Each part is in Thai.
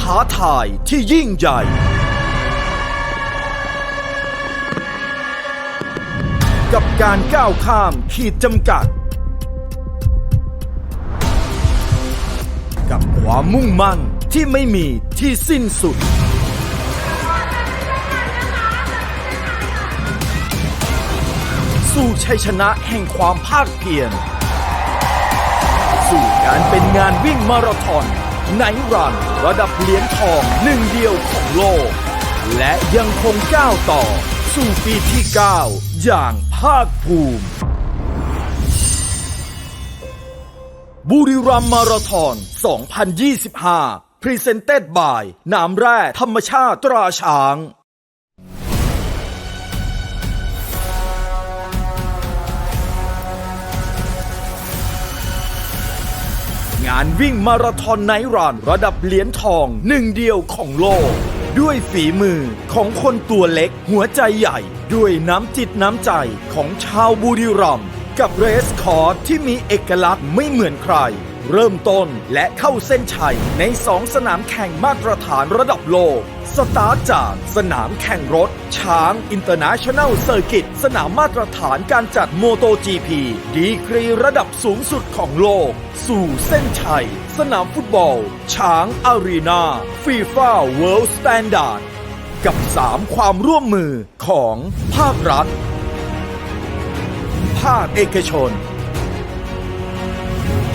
ท้าทายที่ยิ่งใหญ่ กับการก้าวข้ามขีดจำกัด กับความมุ่งมั่นที่ไม่มีที่สิ้นสุด สู่ชัยชนะแห่งความภาคเพียร สู่การเป็นงานวิ่งมาราธอน ไนรันระดับเหรียญทองหนึ่งเดียวของโลก และยังคงก้าวต่อ สู่ปีที่ 9 อย่างภาคภูมิ บุรีรัมมาราธอน 2025 Presented by น้ำแร่ธรรมชาติตราช้าง งานวิ่งมาราธอนไนท์รันระดับเหรียญทองหนึ่งเดียวของโลก ด้วยฝีมือของคนตัวเล็กหัวใจใหญ่ ด้วยน้ำจิตน้ำใจของชาวบุรีรัมย์กับเรสคอร์ที่มีเอกลักษณ์ไม่เหมือนใคร เริ่มต้นและเข้าเส้นชัยในสองสนามแข่งมาตรฐานระดับโลก สตาร์ทจากสนามแข่งรถ ช้างอินเตอร์เนชั่นแนลเซอร์กิตสนามมาตรฐานการจัดโมโต GP ดีกรีระดับสูงสุดของโลก สู่เส้นชัย สนามฟุตบอล ช้างอารีนาฟีฟ่าเวิลด์สแตนดาร์ดกับ 3 ความร่วมมือของภาครัฐ ภาคเอกชน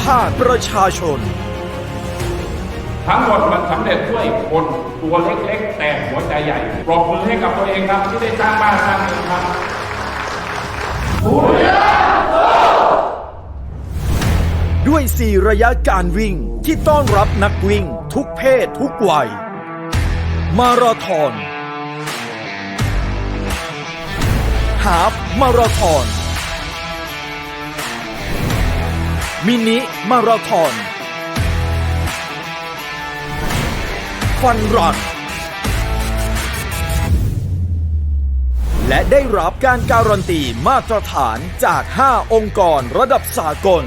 ภาคประชาชน ทั้งหมดมันสำเร็จด้วยคนตัวเล็กๆ แต่หัวใจใหญ่ปรบมือให้กับตัวเองครับที่ได้สร้างบ้านสร้างเมืองครับด้วย 4 ระยะการวิ่งที่ต้อนรับนักวิ่งทุกเพศทุกวัย มาราธอนฮาฟมาราธอน มินิมาราธอนฟันรันและได้รับการการันตีมาตรฐานจาก 5 องค์กรระดับสากล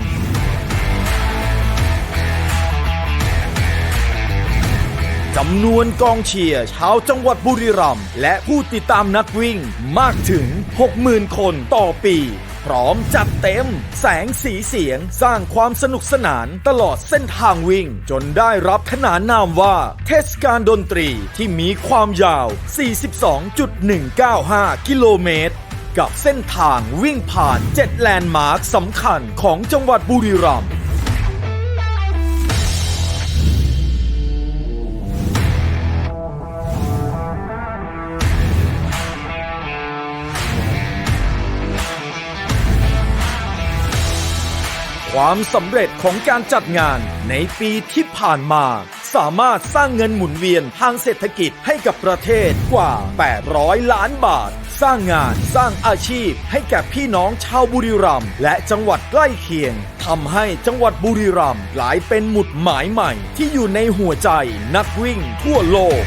จำนวนกองเชียร์ชาวจังหวัดบุรีรัมย์และผู้ติดตามนักวิ่งมากถึง 60,000 คนต่อปี พร้อมจัดเต็ม แสงสีเสียงสร้างความสนุกสนานตลอดเส้นทางวิ่ง จนได้รับขนานนามว่า เทศกาลดนตรีที่มีความยาว 42.195 กิโลเมตรกับเส้นทางวิ่งผ่าน 7 แลนด์มาร์คสำคัญของจังหวัดบุรีรัมย์ ความสำเร็จของการจัดงานในปีที่ผ่านมา สามารถสร้างเงินหมุนเวียนทางเศรษฐกิจให้กับประเทศกว่า 800 ล้านบาท สร้างงานสร้างอาชีพให้แก่พี่น้องชาวบุรีรัมย์และจังหวัดใกล้เคียงทำให้จังหวัดบุรีรัมย์กลายเป็นหมุดหมายใหม่ที่อยู่ในหัวใจนักวิ่งทั่วโลก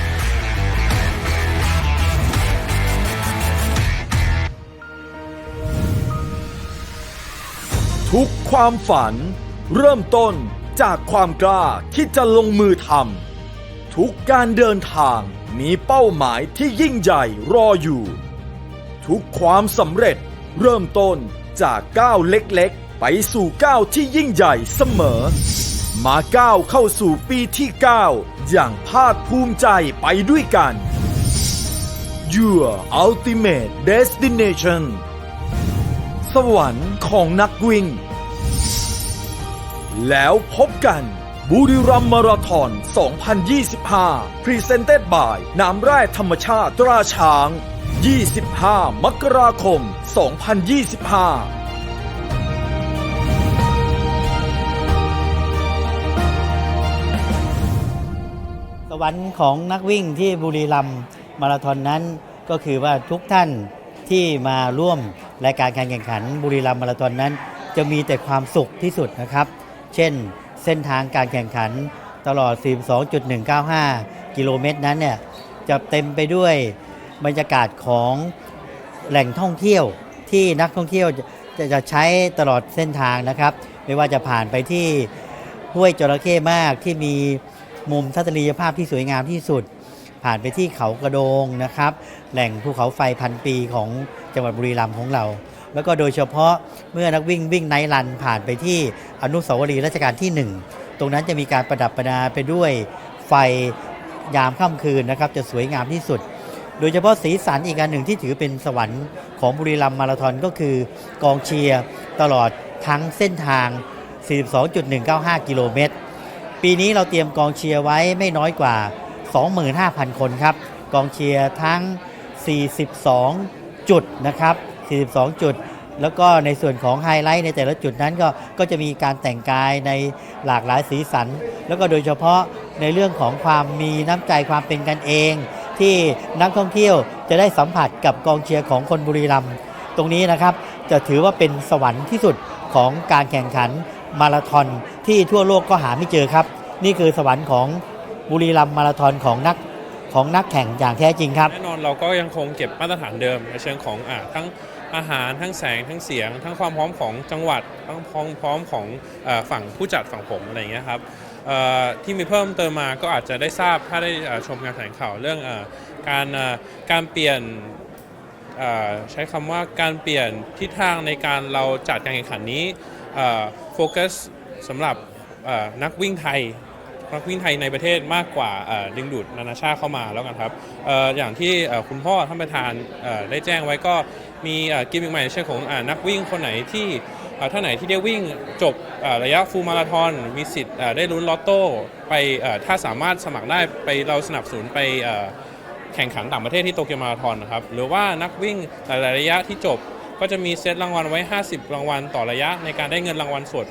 ทุกความฝัน เริ่มต้นจากความกล้าที่จะลงมือทำทุกการเดินทางมีเป้าหมายที่ยิ่งใหญ่รออยู่ ทุกความสำเร็จเริ่มต้นจากก้าวเล็กๆ ไปสู่ก้าวที่ยิ่งใหญ่เสมอ มาก้าวเข้าสู่ปีที่ 9 อย่างภาคภูมิใจไปด้วยกัน Your Ultimate Destination สวรรค์ของนักวิ่ง แล้วพบกันบุรีรัมมาราธอน 2025 Presented by น้ำแร่ธรรมชาติตราช้าง 25 มกราคม 2025สวรรค์ของนักวิ่งที่บุรีรัมย์มาราธอนนั้นก็คือว่าทุกท่าน ที่มาร่วมรายการการแข่งขันบุรีรัมย์มาราธอนนั้น จะมีแต่ความสุขที่สุดนะครับ เช่นเส้นทางการแข่งขันตลอด 42.195 กิโลเมตรนั้นเนี่ยจะเต็มไปด้วยบรรยากาศของแหล่งท่องเที่ยวที่นักท่องเที่ยวจะจะจะใช้ตลอดเส้นทางนะครับ ไม่ว่าจะผ่านไปที่ห้วยจระเข้มากที่มีมุมทัศนียภาพที่สวยงามที่สุด ผ่านไปที่เขากระโดงนะครับ แหล่งภูเขาไฟพันปีของจังหวัดบุรีรัมย์ของเรา แล้วก็โดยเฉพาะเมื่อนักวิ่งวิ่งไนท์รันผ่านไปที่อนุสาวรีย์รัชกาลที่ 1 ตรงนั้นจะมีการประดับประดาไปด้วยไฟยามค่ำคืนนะครับ จะสวยงามที่สุด โดยเฉพาะสีสันอีกอันหนึ่งที่ถือเป็นสวรรค์ของบุรีรัมย์มาราธอนก็คือกองเชียร์ตลอดทั้งเส้นทาง 42.195 กิโลเมตร ปีนี้เราเตรียมกองเชียร์ไว้ไม่น้อยกว่า 25,000 คนครับ กองเชียร์ทั้ง 42 จุดนะครับ 42 จุด แล้วก็ในส่วนของไฮไลท์ในแต่ละจุดนั้นก็ก็จะมีการแต่งกายในหลากหลายสีสัน แล้วก็โดยเฉพาะในเรื่องของความมีน้ำใจความเป็นกันเอง ที่นักท่องเที่ยวจะได้สัมผัสกับกองเชียร์ของคนบุรีรัมย์ตรงนี้นะครับจะถือว่าเป็นสวรรค์ที่สุดของการแข่งขันมาราธอนที่ทั่วโลกก็หาไม่เจอครับ นี่คือสวรรค์ของ บุรีรัมย์มาราธอนของนักของนักแข่งอย่างแท้จริงครับ แน่นอนเราก็ยังคงเก็บมาตรฐานเดิมในเชิงของอ่าทั้งอาหารทั้งแสงทั้งเสียง ทั้งความพร้อมของจังหวัดทั้งความพร้อมของออฝั่งผู้จัดฝั่งผมอะไรอย่างเงี้ยครับเอ่อที่มีเพิ่มเติมมาก็อาจจะได้ทราบถ้าได้อ่อชมการแถลงข่าวเรื่องอการอ่อการเปลี่ยนอ่อใช้คำว่าการเปลี่ยนทิศทางในการเราจัดการแข่งขันนี้โฟกัสสำหรับอ่อนักวิ่งไทย นักวิ่งไทยในประเทศมากกว่าดึงดูดนานาชาติเข้ามาแล้วกันครับออย่างที่คุณพ่อท่านประธานได้แจ้งไว้ก็มีกิมมิคใหม่เชิงของอนักวิ่งคนไหนที่เท่านไหนที่ได้วิ่งจบระยะฟูลมาราธอนมีสิทธิ์ได้ลุ้นลอตโต้ไปถ้าสามารถสมัครได้ไปเราสนับสนุนไปแข่งขันต่างประเทศที่โตเกียวมาราธอนนะครับหรือว่านักวิ่งหลายๆระยะที่จบ ก็จะมีเซตรางวัลไว้ 50 รางวัลต่อระยะในการได้เงินรางวัลสด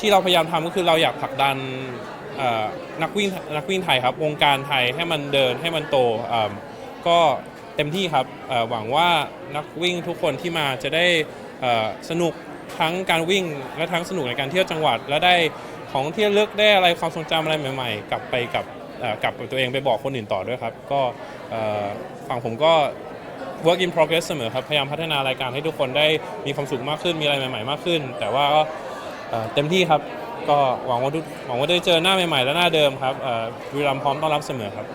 ที่เราพยายามทำก็คือเราอยากผลักดันนักวิ่งนักวิ่งไทยครับวงการไทยให้มันเดินให้มันโตก็เต็มที่ครับหวังว่านักวิ่งทุกคนที่มาจะได้สนุกทั้งการวิ่งและทั้งสนุกในการเที่ยวจังหวัด และได้ของที่ระลึกได้อะไรความทรงจำอะไรใหม่ ๆ กลับไปกับกลับตัวเองไปบอกคนอื่นต่อด้วยครับ ก็ฝั่งผมก็ work in progress เสมอครับ พยายามพัฒนารายการให้ทุกคนได้มีความสุขมากขึ้นมีอะไรใหม่ ๆ มากขึ้น แต่ว่าก็ เต็มที่ครับ ก็หวังว่าทุกหวังว่าได้เจอหน้าใหม่ๆและหน้าเดิมครับเอ่อบุรีรัมพร้อมต้อนรับเสมอครับ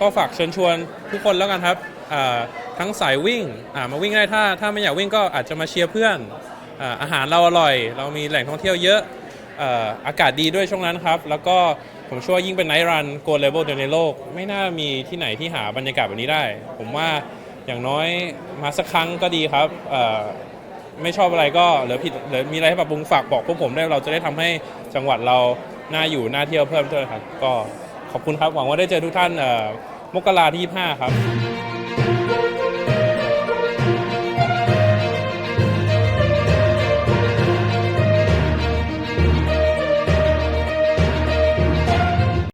ก็ฝากเชิญชวนทุกคนแล้วกันครับทั้งสายวิ่งมาวิ่งได้ถ้าถ้าไม่อยากวิ่งก็อาจจะมาเชียร์เพื่อนอาหารเราอร่อย เรามีแหล่งท่องเที่ยวเยอะอากาศดีด้วยช่วงนั้นครับ แล้วก็ผมเชื่อว่ายิ่งเป็นไนท์รันโกลเลเวลเดียวในโลก ไม่น่ามีที่ไหนที่หาบรรยากาศแบบนี้ได้ ผมว่าอย่างน้อยมาสักครั้งก็ดีครับ ไม่ชอบอะไรก็หรือผิดหรือมีอะไรให้ปรับปรุงฝากบอกพวกผมได้เราจะได้ทำให้จังหวัดเราน่าอยู่น่าเที่ยวเพิ่มด้วยครับ ก็ขอบคุณครับหวังว่าได้เจอทุกท่านเอ่อมกราที่25ครับ